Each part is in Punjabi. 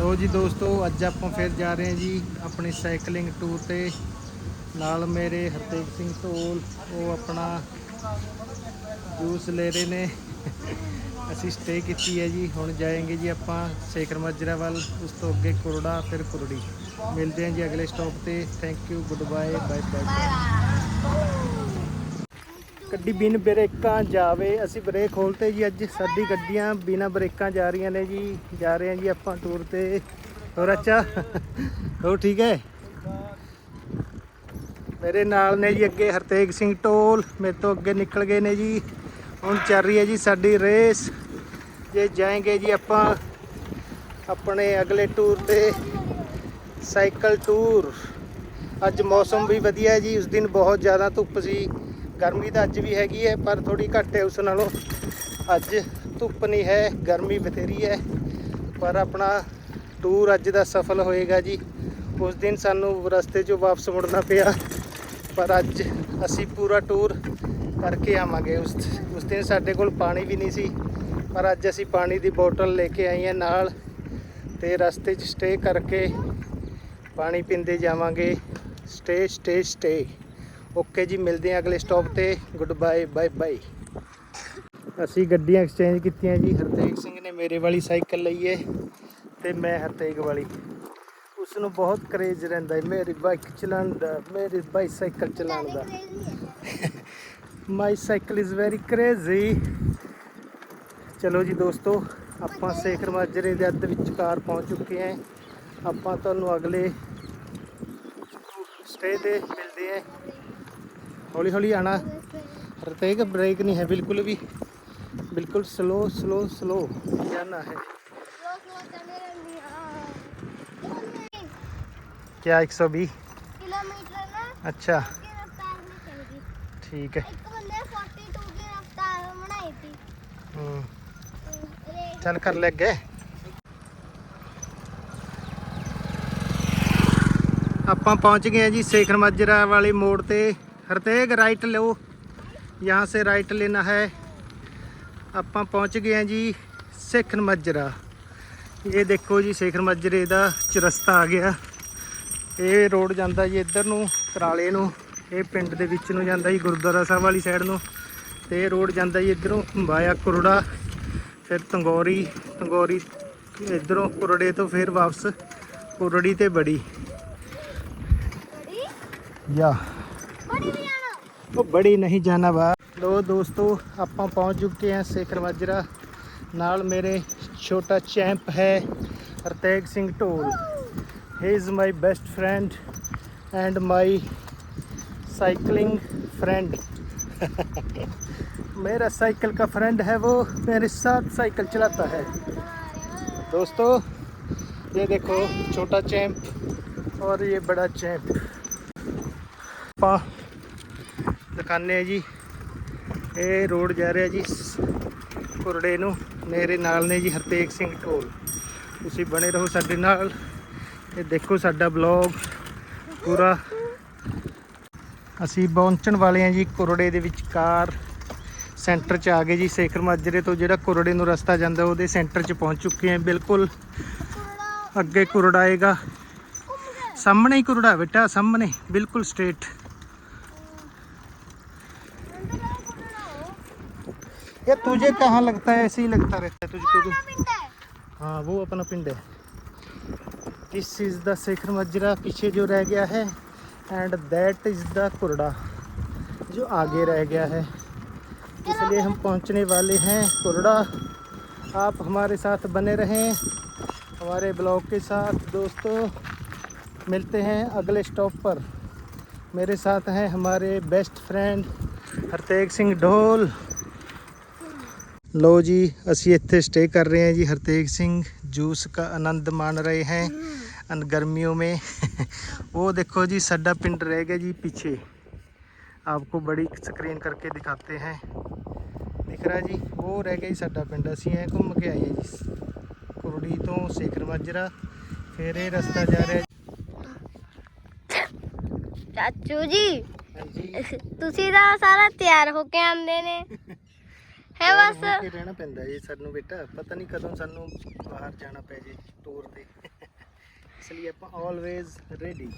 ਲੋ ਜੀ ਦੋਸਤੋ, ਅੱਜ ਆਪਾਂ ਫਿਰ ਜਾ ਰਹੇ ਹਾਂ ਜੀ ਆਪਣੀ ਸਾਈਕਲਿੰਗ ਟੂਰ ਤੇ। ਨਾਲ ਮੇਰੇ ਹਰਤੇਜ ਸਿੰਘ ਢੋਲ, ਉਹ ਆਪਣਾ ਜੂਸ ਲੈ ਰਹੇ ਨੇ। ਅਸੀਂ ਸਟੇ ਕੀਤੀ ਹੈ ਜੀ, ਹੁਣ ਜਾਏਂਗੇ ਜੀ ਆਪਾਂ ਸੇਖਰ ਮਾਜਰਾ ਵੱਲ ਉਸ ਤੋਂ ਅੱਗੇ ਕੁਰੜਾ, ਫਿਰ ਕੁਰੜੀ। ਮਿਲਦੇ ਹਾਂ ਜੀ ਅਗਲੇ ਸਟਾਪ ਤੇ। Thank you good bye bye bye ਗੱਡੀ ਬਿਨ ਬ੍ਰੇਕਾਂ ਜਾਵੇ। ਅਸੀਂ ਬ੍ਰੇਕ ਖੋਲਤੇ ਜੀ, ਅੱਜ ਸਾਡੀ ਗੱਡੀਆਂ ਬਿਨਾ ਬ੍ਰੇਕਾਂ ਜਾ ਰਹੀਆਂ ਨੇ ਜੀ। ਜਾ ਰਹੇ ਹਾਂ ਜੀ ਆਪਾਂ ਟੂਰ ਤੇ। ਹੋਰ ਅੱਛਾ? ਹੋ ਠੀਕ ਹੈ? ਮੇਰੇ ਨਾਲ ਨੇ ਜੀ ਅੱਗੇ ਹਰਤੇਗ ਸਿੰਘ ਟੋਲ ਮੇਰੇ ਤੋਂ ਅੱਗੇ ਨਿਕਲ ਗਏ ਨੇ ਜੀ। ਹੁਣ ਚੱਲ ਰਹੀ ਹੈ ਜੀ ਸਾਡੀ ਰੇਸ। ਜੇ ਜਾਏਗੇ ਜੀ ਆਪਾਂ ਆਪਣੇ ਅਗਲੇ ਟੂਰ ਤੇ, ਸਾਈਕਲ ਟੂਰ। ਅੱਜ ਮੌਸਮ ਵੀ ਵਧੀਆ ਹੈ ਜੀ, ਉਸ ਦਿਨ ਬਹੁਤ ਜ਼ਿਆਦਾ ਧੁੱਪ ਸੀ। ਗਰਮੀ ਤਾਂ ਅੱਜ ਵੀ ਹੈਗੀ ਹੈ, ਪਰ ਥੋੜੀ ਘੱਟ ਹੈ ਉਸ ਨਾਲੋਂ। ਅੱਜ ਧੁੱਪ ਨਹੀਂ ਹੈ, ਗਰਮੀ ਬਥੇਰੀ ਹੈ, ਪਰ ਆਪਣਾ ਟੂਰ ਅੱਜ ਦਾ ਸਫਲ ਹੋਏਗਾ ਜੀ। ਉਸ ਦਿਨ ਸਾਨੂੰ ਰਸਤੇ 'ਚੋਂ ਵਾਪਸ ਮੁੜਨਾ ਪਿਆ, ਪਰ ਅੱਜ ਅਸੀਂ ਪੂਰਾ ਟੂਰ ਕਰਕੇ ਆਵਾਂਗੇ। ਉਸ ਉਸ ਦਿਨ ਸਾਡੇ ਕੋਲ ਪਾਣੀ ਵੀ ਨਹੀਂ ਸੀ, ਪਰ ਅੱਜ ਅਸੀਂ ਪਾਣੀ ਦੀ ਬੋਤਲ ਲੈ ਕੇ ਆਏ ਹਾਂ ਨਾਲ ਤੇ ਰਸਤੇ 'ਚ ਸਟੇ ਕਰਕੇ ਪਾਣੀ ਪੀਂਦੇ ਜਾਵਾਂਗੇ। ਸਟੇ ਸਟੇ ਸਟੇ ਓਕੇ ਜੀ ਮਿਲਦੇ ਹਾਂ ਅਗਲੇ ਸਟਾਪ ਤੇ। ਗੁੱਡ ਬਾਏ ਬਾਏ ਬਾਏ ਅਸੀਂ ਗੱਡੀਆਂ ਐਕਸਚੇਂਜ ਕੀਤੀਆਂ ਜੀ। ਹਰਤੇਜ ਸਿੰਘ ਨੇ ਮੇਰੇ ਵਾਲੀ ਸਾਈਕਲ ਲਈ ਹੈ ਤੇ ਮੈਂ ਹਰਤੇਜ ਵਾਲੀ। ਉਸ ਨੂੰ ਬਹੁਤ ਕਰੇਜ ਰਹਿੰਦਾ ਹੈ ਮੇਰੀ ਬਾਈਕ ਚਲਾਉਣ ਦਾ ਮੇਰੀ ਬਾਈਸਾਈਕਲ ਚਲਾਉਣ ਦਾ my cycle is very crazy ਚਲੋ ਜੀ ਦੋਸਤੋ ਆਪਾਂ ਸੇਖਰ ਮਾਜਰੇ ਦੇ ਅੱਧ ਵਿਚਕਾਰ ਪਹੁੰਚ ਚੁੱਕੇ ਹਾਂ ਆਪਾਂ ਤੁਹਾਨੂੰ ਅਗਲੇ ਸਟੇ ਤੇ ਮਿਲਦੇ ਹਾਂ ਹੌਲੀ ਹੌਲੀ ਆਣਾ ਰਤੇਕ ਬ੍ਰੇਕ ਨਹੀਂ ਹੈ, ਬਿਲਕੁਲ ਵੀ। ਬਿਲਕੁਲ स्लो स्लो स्लो जाना है क्या 120 किलोमीटर ना अच्छा ठीक है चल कर ले गए ਆਪਾਂ ਪਹੁੰਚ ਗਏ ਜੀ ਸੇਖਰ ਮਾਜਰਾ ਵਾਲੇ ਮੋੜ ਤੇ। ਹਰਤੇਗ ਰਾਈਟ ਲਓ यहाँ से राइट लेना है ਆਪਾਂ ਪਹੁੰਚ ਗਏ ਹਾਂ ਜੀ ਸੇਖਰ ਮਾਜਰਾ ਇਹ ਦੇਖੋ ਜੀ ਸੇਖਰ ਮਾਜਰੇ ਦਾ ਚਰਸਤਾ ਆ ਗਿਆ ਇਹ ਰੋਡ ਜਾਂਦਾ ਜੀ ਇੱਧਰ ਨੂੰ ਕਰਾਲੇ ਨੂੰ ਇਹ ਪਿੰਡ ਦੇ ਵਿੱਚ ਨੂੰ ਜਾਂਦਾ ਜੀ ਗੁਰਦੁਆਰਾ ਸਾਹਿਬ ਵਾਲੀ ਸਾਈਡ ਨੂੰ ਤੇ ਇਹ ਰੋਡ ਜਾਂਦਾ ਜੀ ਇੱਧਰੋਂ ਵਾਇਆ ਕੁਰੜਾ ਫਿਰ ਤੰਗੌਰੀ ਤੰਗੌਰੀ ਇੱਧਰੋਂ ਕੁਰੜੇ ਤੋਂ ਫਿਰ ਵਾਪਸ ਕੁਰੜੀ ਤੇ ਬੜੀ बड़ी ਯਾ बड़ी भी आना ਉਹ ਬੜੀ ਨਹੀਂ ਜਾਣਾ ਬਾ ਲੋ ਦੋਸਤੋ ਆਪਾਂ ਪਹੁੰਚ ਚੁੱਕੇ ਹਾਂ ਸੇਖਰ ਮਾਜਰਾ ਨਾਲ ਮੇਰੇ ਛੋਟਾ ਚੈਂਪ ਹੈ Hartej Singh Dhol he is my best friend and my cycling friend मेरा साइकिल का फ्रेंड है वो मेरे साथ साइकिल चलाता है दोस्तों ये देखो छोटा चैंप और ये बड़ा चैंप ਖਾਨੇ ਆ ਜੀ। ਇਹ ਰੋਡ ਜਾ ਰਿਹਾ ਜੀ ਕੁਰੜੇ ਨੂੰ, ਮੇਰੇ ਨਾਲ ਨੇ ਜੀ ਹਰਤੇਕ ਸਿੰਘ ਢੋਲ। ਤੁਸੀਂ ਬਣੇ ਰਹੋ ਸਾਡੇ ਨਾਲ। ਇਹ ਦੇਖੋ ਸਾਡਾ ਬਲੌਗ ਪੂਰਾ। ਅਸੀਂ ਪਹੁੰਚਣ ਵਾਲੇ ਆ ਜੀ ਕੁਰੜੇ ਦੇ ਵਿਚਕਾਰ ਸੈਂਟਰ 'ਚ ਆ ਗਏ ਜੀ। ਸੇਖਰ ਮਾਜਰੇ ਤੋਂ ਜਿਹੜਾ ਕੁਰੜੇ ਨੂੰ ਰਸਤਾ ਜਾਂਦਾ, ਉਹਦੇ ਸੈਂਟਰ 'ਚ ਪਹੁੰਚ ਚੁੱਕੇ ਆ ਬਿਲਕੁਲ ਅੱਗੇ ਕੁਰੜਾ ਆਏਗਾ। ਸਾਹਮਣੇ ਹੀ ਕੁਰੜਾ ਬੇਟਾ, ਸਾਹਮਣੇ, ਬਿਲਕੁਲ ਸਟ੍ਰੇਟ ये तुझे कहाँ लगता है? ऐसे ही लगता रहता है तुझको तो हाँ। वो अपना पिंड है। This is the Shekhar Majra पीछे जो रह गया है एंड दैट इज़ द कुरड़ा जो आगे रह गया है। इसलिए हम पहुँचने वाले हैं कुरड़ा आप हमारे साथ बने रहें हमारे ब्लॉग के साथ। दोस्तों मिलते हैं अगले स्टॉप पर। मेरे साथ हैं हमारे बेस्ट फ्रेंड हरतेज सिंह ढोल। ਲੋ ਜੀ ਅਸੀਂ ਇੱਥੇ ਸਟੇ ਕਰ ਰਹੇ हैं जी हरतेज सिंह जूस का आनंद मान रहे हैं अन गर्मियों में वो देखो जी साडा पिंड रह गया जी पीछे आपको बड़ी स्क्रीन करके दिखाते हैं दिख रहा जी वो रह गया जी साडा पिंड ਅਸੀਂ ਐ ਘੁੰਮ ਕੇ ਆਏ ਹਾਂ ਜੀ ਕੁਰੜੀ ਤੋਂ ਸੇਖਰ ਮਾਜਰਾ ਫਿਰ ਇਹ ਰਸਤਾ ਜਾ ਰਿਹਾ ਚਾਚੂ ਜੀ ਹਾਂਜੀ ਤੁਸੀਂ ਤਾਂ ਸਾਰਾ ਤਿਆਰ ਹੋ ਕੇ ਆਂਦੇ ਨੇ ਹੈ ਬਸ। ਹੋ ਕੇ ਰਹਿਣਾ ਪੈਂਦਾ ਜੀ ਸਾਨੂੰ ਬੇਟਾ ਪਤਾ ਨਹੀਂ ਕਦੋਂ ਸਾਨੂੰ ਬਾਹਰ ਜਾਣਾ ਪੈ ਜੇ ਟੂਰ ਤੇ। ਇਸ ਲਈ ਆਪਾਂ ਆਲਵੇਜ਼ ਰੈਡੀ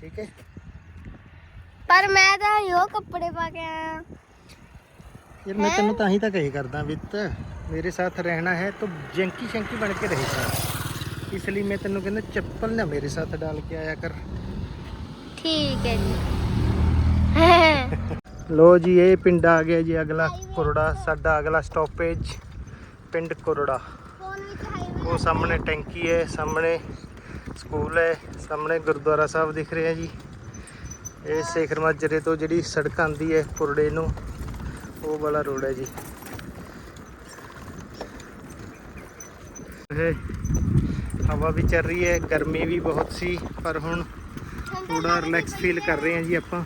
ਠੀਕ ਹੈ? ਪਰ ਮੈਂ ਤਾਂ ਯੋ ਕੱਪੜੇ ਪਾ ਕੇ ਆਇਆ। ਯਾਰ ਮੈਂ ਤੈਨੂੰ ਤਾਂ ਹੀ ਤਾਂ ਕਹੀ ਕਰਦਾ ਵਿੱਤ ਮੇਰੇ ਸਾਥ ਰਹਿਣਾ ਹੈ ਤਾਂ ਜੰਕੀ ਸ਼ੰਕੀ ਬਣ ਕੇ ਰਹੇਗਾ। ਇਸ ਲਈ ਮੈਂ ਤੈਨੂੰ ਕਹਿੰਦਾ ਚੱਪਲ ਨਾ ਮੇਰੇ ਸਾਥ ਡਾਲ ਕੇ ਆਇਆ ਕਰ। ਠੀਕ ਹੈ ਜੀ। ਲੋ ਜੀ, ਇਹ ਪਿੰਡ ਆ ਗਿਆ ਜੀ ਅਗਲਾ ਕੁਰੜਾ, ਸਾਡਾ ਅਗਲਾ ਸਟਾਪੇਜ ਪਿੰਡ ਕੁਰੜਾ। ਉਹ ਸਾਹਮਣੇ ਟੈਂਕੀ ਹੈ, ਸਾਹਮਣੇ ਸਕੂਲ ਹੈ, ਸਾਹਮਣੇ ਗੁਰਦੁਆਰਾ ਸਾਹਿਬ ਦਿਖ ਰਿਹਾ ਜੀ। ਇਹ ਸੇਖਰ ਮਾਜਰੇ ਤੋਂ ਜਿਹੜੀ ਸੜਕ ਆਂਦੀ ਹੈ ਕੁਰੜੇ ਨੂੰ, ਉਹ ਵਾਲਾ ਰੋਡ ਹੈ ਜੀ। ਇਹ ਹਵਾ ਵੀ ਚੱਲ ਰਹੀ ਹੈ, ਗਰਮੀ ਵੀ ਬਹੁਤ ਸੀ, ਪਰ ਹੁਣ ਥੋੜਾ ਰਿਲੈਕਸ ਫੀਲ ਕਰ ਰਹੇ ਹਾਂ ਜੀ ਆਪਾਂ।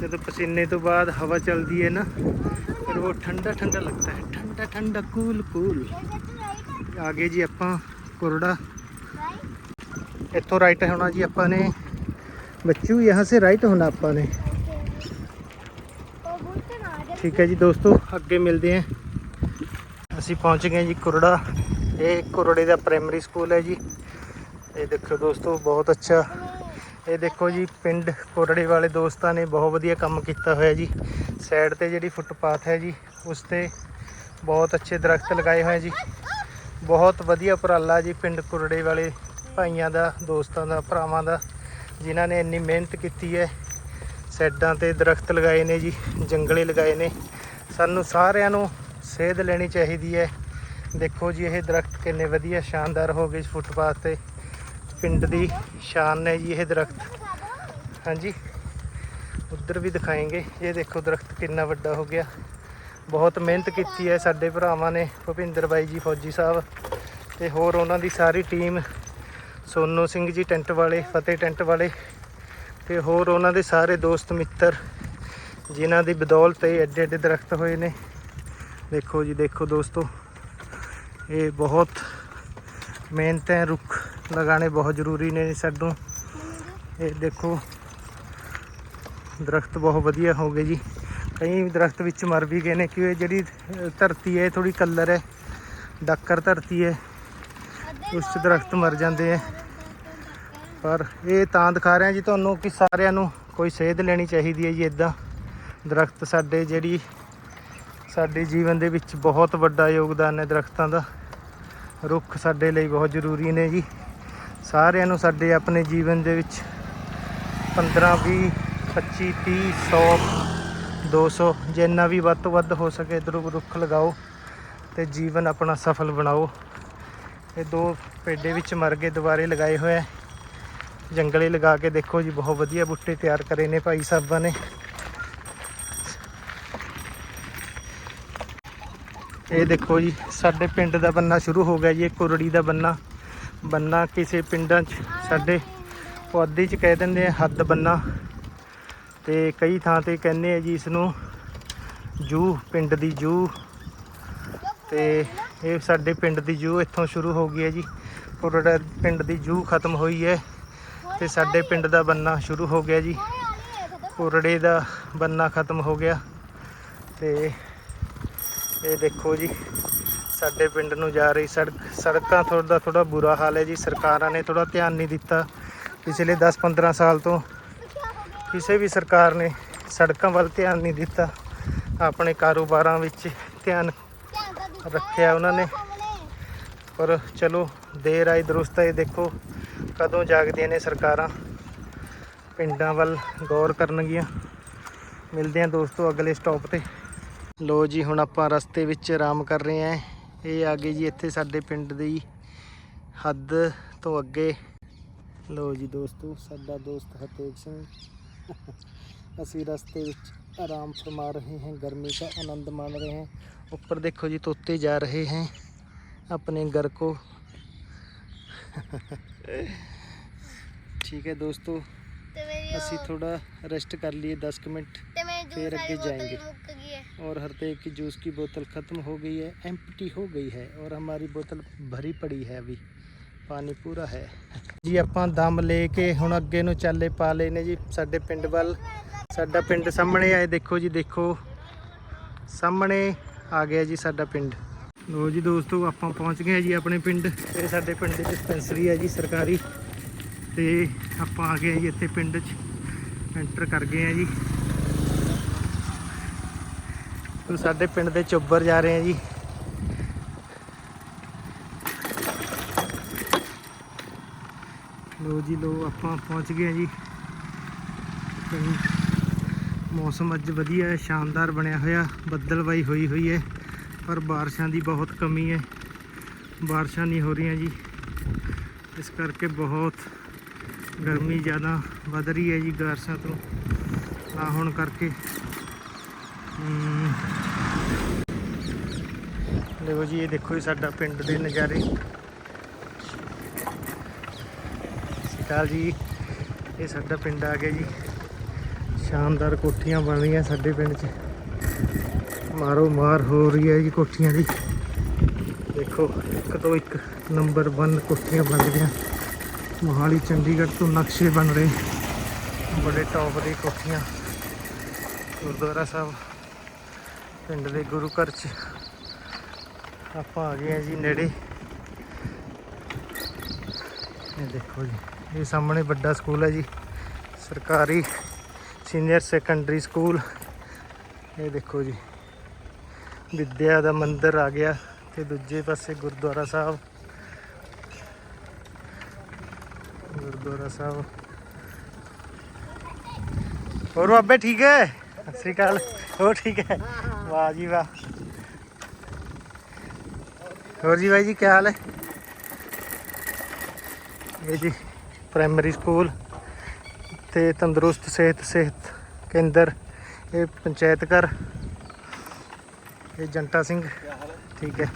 ਜਦੋਂ ਪਸੀਨੇ ਤੋਂ ਬਾਅਦ ਹਵਾ ਚੱਲਦੀ ਹੈ ਨਾ ਫਿਰ ਉਹ ਠੰਡਾ ਠੰਡਾ ਲੱਗਦਾ ਹੈ ਠੰਡਾ ਠੰਡਾ ਕੂਲ ਕੂਲ ਆਗੇ ਜੀ ਆਪਾਂ ਕੁਰੜਾ ਇੱਥੋਂ ਰਾਈਟ ਹੋਣਾ ਜੀ ਆਪਾਂ ਨੇ ਬੱਚੂ यहाँ से राइट होना ਆਪਾਂ ਨੇ ਉਹ ਬੁੱਤ ਨਾ ਆ ਠੀਕ ਹੈ ਜੀ ਦੋਸਤੋ ਅੱਗੇ ਮਿਲਦੇ ਹਾਂ ਅਸੀਂ ਪਹੁੰਚ ਗਏ ਜੀ ਕੁਰੜਾ ਇਹ ਕੁਰੜੇ ਦਾ ਪ੍ਰਾਇਮਰੀ ਸਕੂਲ ਹੈ ਜੀ ਇਹ ਦੇਖੋ ਦੋਸਤੋ ਬਹੁਤ ਅੱਛਾ ਇਹ ਦੇਖੋ ਜੀ, ਪਿੰਡ ਕੁਰੜੇ ਵਾਲੇ ਦੋਸਤਾਂ ਨੇ ਬਹੁਤ ਵਧੀਆ ਕੰਮ ਕੀਤਾ ਹੋਇਆ ਜੀ। ਸਾਈਡ ਤੇ ਜਿਹੜੀ ਫੁੱਟਪਾਥ ਹੈ ਜੀ, ਉਸ ਤੇ ਬਹੁਤ ਅੱਛੇ ਦਰਖਤ ਲਗਾਏ ਹੋਏ ਜੀ। ਬਹੁਤ ਵਧੀਆ ਉਪਰਾਲਾ ਜੀ ਪਿੰਡ ਕੁਰੜੇ ਵਾਲੇ ਭਾਈਆਂ ਦਾ, ਦੋਸਤਾਂ ਦਾ, ਭਰਾਵਾਂ ਦਾ, ਜਿਨ੍ਹਾਂ ਨੇ ਇੰਨੀ ਮਿਹਨਤ ਕੀਤੀ ਹੈ। ਸਾਈਡਾਂ ਤੇ ਦਰਖਤ ਲਗਾਏ ਨੇ ਜੀ, ਜੰਗਲੇ ਲਗਾਏ ਨੇ। ਸਾਨੂੰ ਸਾਰਿਆਂ ਨੂੰ ਸੇਧ ਲੈਣੀ ਚਾਹੀਦੀ ਹੈ। ਦੇਖੋ ਜੀ, ਇਹ ਦਰਖਤ ਕਿੰਨੇ ਵਧੀਆ, ਸ਼ਾਨਦਾਰ ਹੋ ਗਏ ਫੁੱਟਪਾਥ ਤੇ। ਪਿੰਡ ਦੀ ਸ਼ਾਨ ਨੇ ਜੀ ਇਹ ਦਰਖਤ। ਹਾਂਜੀ। ਉੱਧਰ ਵੀ ਦਿਖਾਏਗੇ। ਇਹ ਦੇਖੋ ਦਰਖਤ ਕਿੰਨਾ ਵੱਡਾ ਹੋ ਗਿਆ। ਬਹੁਤ ਮਿਹਨਤ ਕੀਤੀ ਹੈ ਸਾਡੇ ਭਰਾਵਾਂ ਨੇ, ਭੁਪਿੰਦਰ ਬਾਈ ਜੀ, ਫੌਜੀ ਸਾਹਿਬ ਤੇ ਹੋਰ ਉਹਨਾਂ ਦੀ ਸਾਰੀ ਟੀਮ, ਸੋਨੂ ਸਿੰਘ ਜੀ ਟੈਂਟ ਵਾਲੇ, ਫਤਿਹ ਟੈਂਟ ਵਾਲੇ ਤੇ ਹੋਰ ਉਹਨਾਂ ਦੇ ਸਾਰੇ ਦੋਸਤ ਮਿੱਤਰ, ਜਿਨ੍ਹਾਂ ਦੀ ਬਦੌਲਤ ਇਹ ਐਡੇ ਐਡੇ ਦਰਖਤ ਹੋਏ ਨੇ। ਦੇਖੋ ਜੀ, ਦੇਖੋ ਦੋਸਤੋ, ਇਹ ਬਹੁਤ ਮਿਹਨਤ ਹੈ, ਰੁੱਖ ਲਗਾਉਣੇ ਬਹੁਤ ਜ਼ਰੂਰੀ ਨੇ ਸਾਨੂੰ ਇਹ ਦੇਖੋ, ਦਰਖਤ ਬਹੁਤ ਵਧੀਆ ਹੋ ਗਏ ਜੀ। ਕਈ ਦਰਖਤ ਵਿੱਚ ਮਰ ਵੀ ਗਏ ਨੇ ਕਿ ਇਹ ਜਿਹੜੀ ਧਰਤੀ ਹੈ ਥੋੜੀ ਕਲਰ ਹੈ, ਡਾਕਰ ਧਰਤੀ ਹੈ। ਉਸ 'ਚ ਦਰਖਤ ਮਰ ਜਾਂਦੇ ਹੈ ਪਰ ਇਹ ਤਾਂ ਦਿਖਾ ਰਿਹਾ ਜੀ ਤੁਹਾਨੂੰ ਕਿ ਸਾਰਿਆਂ ਨੂੰ ਕੋਈ ਸੇਧ ਲੈਣੀ ਚਾਹੀਦੀ ਹੈ ਜੀ ਇਦਾਂ ਦਰਖਤ ਸਾਡੇ ਜਿਹੜੀ ਸਾਡੇ ਜੀਵਨ ਦੇ ਵਿੱਚ ਬਹੁਤ ਵੱਡਾ ਯੋਗਦਾਨ ਹੈ ਦਰਖਤਾਂ ਦਾ। ਰੁੱਖ ਸਾਡੇ ਲਈ ਬਹੁਤ ਜ਼ਰੂਰੀ ਨੇ ਜੀ। ਸਾਰਿਆਂ ਨੂੰ ਸਾਡੇ ਆਪਣੇ ਜੀਵਨ ਦੇ ਵਿੱਚ 15 20 25 30 100 200 ਜਿੰਨਾ ਵੀ ਵੱਧ ਤੋਂ ਵੱਧ ਹੋ ਸਕੇ ਇੱਧਰੋਂ ਰੁੱਖ ਲਗਾਓ ਤੇ ਜੀਵਨ ਆਪਣਾ ਸਫਲ ਬਣਾਓ। ਇਹ ਦੋ ਪੇਡੇ ਵਿੱਚ ਮਰ ਗਏ, ਦੁਬਾਰੇ ਲਗਾਏ ਹੋਏ ਹੈ ਜੰਗਲੇ ਲਗਾ ਕੇ ਦੇਖੋ ਜੀ, ਬਹੁਤ ਵਧੀਆ ਬੂਟੇ ਤਿਆਰ ਕਰੇ ਨੇ ਭਾਈ ਸਾਹਿਬਾਂ ਨੇ। ਇਹ ਦੇਖੋ ਜੀ, ਸਾਡੇ ਪਿੰਡ ਦਾ ਬੰਨਾ ਸ਼ੁਰੂ ਹੋ ਗਿਆ ਜੀ, ਇਹ ਕੁਰੜੀ ਦਾ ਬੰਨਾ। ਬੰਨਾ ਕਿਸੇ ਪਿੰਡਾਂ 'ਚ, ਸਾਡੇ ਪੁਆਧੀ 'ਚ ਕਹਿ ਦਿੰਦੇ ਆ, ਹੱਦ ਬੰਨਾ। ਤੇ ਕਈ ਥਾਂ ਤੇ ਕਹਿੰਦੇ ਆ ਜੀ ਇਸ ਨੂੰ ਜੂ, ਪਿੰਡ ਦੀ ਜੂ। ਤੇ ਇਹ ਸਾਡੇ ਪਿੰਡ ਦੀ ਜੂ ਇੱਥੋਂ ਸ਼ੁਰੂ ਹੋ ਗਈ ਹੈ ਜੀ। ਪੁਰੜਾ ਪਿੰਡ ਦੀ ਜੂ ਖਤਮ ਹੋਈ ਹੈ ਤੇ ਸਾਡੇ ਪਿੰਡ ਦਾ ਬੰਨਾ ਸ਼ੁਰੂ ਹੋ ਗਿਆ ਜੀ। ਕੁਰੜੇ ਦਾ ਬੰਨਾ ਖਤਮ ਹੋ ਗਿਆ। ਤੇ ਇਹ ਦੇਖੋ ਜੀ। ਸਾਡੇ ਪਿੰਡ ਨੂੰ ਜਾ ਰਹੀ ਸੜਕ, ਸੜਕਾਂ ਥੋੜਾ ਥੋੜਾ ਬੁਰਾ ਹਾਲ ਹੈ ਜੀ। ਸਰਕਾਰਾਂ ਨੇ ਥੋੜਾ ਧਿਆਨ ਨਹੀਂ ਦਿੱਤਾ ਪਿਛਲੇ 10-15 ਸਾਲ ਤੋਂ। ਕਿਸੇ ਵੀ ਸਰਕਾਰ ਨੇ ਸੜਕਾਂ ਵੱਲ ਧਿਆਨ ਨਹੀਂ ਦਿੱਤਾ। ਆਪਣੇ ਕਾਰੋਬਾਰਾਂ ਵਿੱਚ ਧਿਆਨ ਰੱਖਿਆ ਉਹਨਾਂ ਨੇ। ਪਰ ਚਲੋ, ਦੇਰ ਆਈ ਦਰੁਸਤ ਆਈ ਦੇਖੋ ਕਦੋਂ ਜਾਗਦੀਆਂ ਨੇ ਸਰਕਾਰਾਂ। ਪਿੰਡਾਂ ਵੱਲ ਗੌਰ ਕਰਨਗੀਆਂ। ਮਿਲਦੇ ਹਾਂ ਦੋਸਤੋ ਅਗਲੇ ਸਟਾਪ ਤੇ। ਲੋ ਜੀ, ਹੁਣ ਆਪਾਂ ਰਸਤੇ ਵਿੱਚ ਆਰਾਮ ਕਰ ਰਹੇ ਹਾਂ। ਇਹ ਆ ਗਏ ਜੀ ਇੱਥੇ ਸਾਡੇ ਪਿੰਡ ਦੀ ਹੱਦ ਤੋਂ ਅੱਗੇ ਲੋ ਜੀ ਦੋਸਤੋ ਸਾਡਾ ਦੋਸਤ ਹਰਤੇਜ ਸਿੰਘ ਅਸੀਂ ਰਸਤੇ ਵਿੱਚ ਆਰਾਮ ਫਰਮਾ ਰਹੇ हैं गर्मी का आनंद मान रहे हैं ऊपर देखो जी तोते जा रहे हैं अपने घर को ठीक है दोस्तों ਤੇ ਮੇਰੀ ਅਸੀਂ थोड़ा रेस्ट कर लिए 10 कुछ मिनट ਤੇ ਮੇਰੀ ਜੂਸ ਫੇਰ ਵਾਲੀ ਅੱਗੇ ਬੋਤਲ ਜਾਏਂਗੇ। ਮੁੱਕ ਗਈ ਹੈ और हरतेज की जूस की बोतल ख़त्म हो गई है एम्प्टी हो गई है और हमारी बोतल भरी पड़ी है अभी ਪਾਣੀ ਪੂਰਾ ਹੈ ਜੀ ਆਪਾਂ ਦਮ ਲੈ ਕੇ ਹੁਣ ਅੱਗੇ ਨੂੰ ਚਾਲੇ ਪਾ ਲਏ ਨੇ ਜੀ ਸਾਡੇ ਪਿੰਡ ਵੱਲ ਸਾਡਾ ਪਿੰਡ ਸਾਹਮਣੇ ਆਏ ਦੇਖੋ ਜੀ ਦੇਖੋ ਸਾਹਮਣੇ ਆ ਗਿਆ ਜੀ ਸਾਡਾ ਪਿੰਡ ਲੋ ਜੀ ਦੋਸਤੋ ਆਪਾਂ ਪਹੁੰਚ ਗਏ ਹਾਂ ਜੀ ਆਪਣੇ ਪਿੰਡ ਇਹ ਸਾਡੇ ਪਿੰਡ ਦੀ ਡਿਸਪੈਂਸਰੀ ਹੈ ਜੀ ਸਰਕਾਰੀ ਤੇ ਆਪਾਂ ਆ ਗਏ ਜੀ ਇੱਥੇ ਪਿੰਡ 'ਚ ਐਂਟਰ ਕਰ ਗਏ ਆ ਜੀ ਤੋ ਸਾਡੇ ਪਿੰਡ ਦੇ ਚੋਬਰ ਜਾ ਰਹੇ ਆ ਜੀ। ਲੋ ਜੀ ਲੋ ਆਪਾਂ ਪਹੁੰਚ ਗਏ ਆ ਜੀ। ਪਿੰਡ ਮੌਸਮ ਅੱਜ ਵਧੀਆ ਹੈ, ਸ਼ਾਨਦਾਰ ਬਣਿਆ ਹੋਇਆ, ਬੱਦਲਵਾਈ ਹੋਈ ਹੋਈ ਹੈ, ਪਰ ਬਾਰਿਸ਼ਾਂ ਦੀ ਬਹੁਤ ਕਮੀ ਹੈ। ਬਾਰਿਸ਼ਾਂ ਨਹੀਂ ਹੋ ਰਹੀਆਂ ਜੀ। ਇਸ ਕਰਕੇ ਬਹੁਤ ਗਰਮੀ ਜ਼ਿਆਦਾ ਵੱਧ ਰਹੀ ਹੈ ਜੀ, ਬਾਰਿਸ਼ਾਂ ਤੋਂ। ਨਾ ਹੋਣ ਕਰਕੇ। ਦੇਖੋ ਜੀ, ਇਹ ਦੇਖੋ ਜੀ ਸਾਡਾ ਪਿੰਡ ਦੇ ਨਜ਼ਾਰੇ। ਸਤਿ ਸ਼੍ਰੀ ਅਕਾਲ ਜੀ, ਇਹ ਸਾਡਾ ਪਿੰਡ ਆ ਗਿਆ ਜੀ। ਸ਼ਾਨਦਾਰ ਕੋਠੀਆਂ ਬਣ ਰਹੀਆਂ ਸਾਡੇ ਪਿੰਡ 'ਚ। ਮਾਰੋ ਮਾਰ ਹੋ ਰਹੀ ਹੈ ਜੀ ਕੋਠੀਆਂ ਦੀ। ਦੇਖੋ, ਇੱਕ ਤੋਂ ਇੱਕ ਨੰਬਰ 1 ਕੋਠੀਆਂ ਬਣ ਰਹੀਆਂ। ਮੋਹਾਲੀ, ਚੰਡੀਗੜ੍ਹ ਤੋਂ ਨਕਸ਼ੇ ਬਣ ਰਹੇ। ਬੜੇ ਟੌਪ ਦੀ ਕੋਠੀਆਂ। ਗੁਰਦੁਆਰਾ ਸਾਹਿਬ। ਪਿੰਡ ਦੇ ਗੁਰੂ ਘਰ 'ਚ। ਆਪਾਂ ਆ ਗਏ ਆ ਜੀ ਨੇੜੇ। ਇਹ ਦੇਖੋ ਜੀ, ਇਹ ਸਾਹਮਣੇ ਵੱਡਾ ਸਕੂਲ ਹੈ ਜੀ। ਸਰਕਾਰੀ ਸੀਨੀਅਰ ਸੈਕੰਡਰੀ ਸਕੂਲ। ਇਹ ਦੇਖੋ ਜੀ, ਵਿਦਿਆ ਦਾ ਮੰਦਿਰ ਆ ਗਿਆ ਤੇ ਦੂਜੇ ਪਾਸੇ ਗੁਰਦੁਆਰਾ ਸਾਹਿਬ। ਗੁਰਦੁਆਰਾ ਸਾਹਿਬ। ਹੋਰ ਬਾਬੇ ਠੀਕ ਹੈ? ਸਤਿ ਸ਼੍ਰੀ ਅਕਾਲ। ਹੋਰ ਠੀਕ ਹੈ? ਵਾਹ ਜੀ ਵਾਹ ਹੋਰ ਜੀ ਬਾਈ ਜੀ ਕੀ ਹਾਲ ਹੈ ਇਹ ਜੀ ਪ੍ਰਾਇਮਰੀ ਸਕੂਲ ਤੇ ਤੰਦਰੁਸਤ ਸਿਹਤ ਸਿਹਤ ਕੇਂਦਰ ਇਹ ਪੰਚਾਇਤ ਘਰ ਇਹ ਜੰਟਾ ਸਿੰਘ ਠੀਕ ਹੈ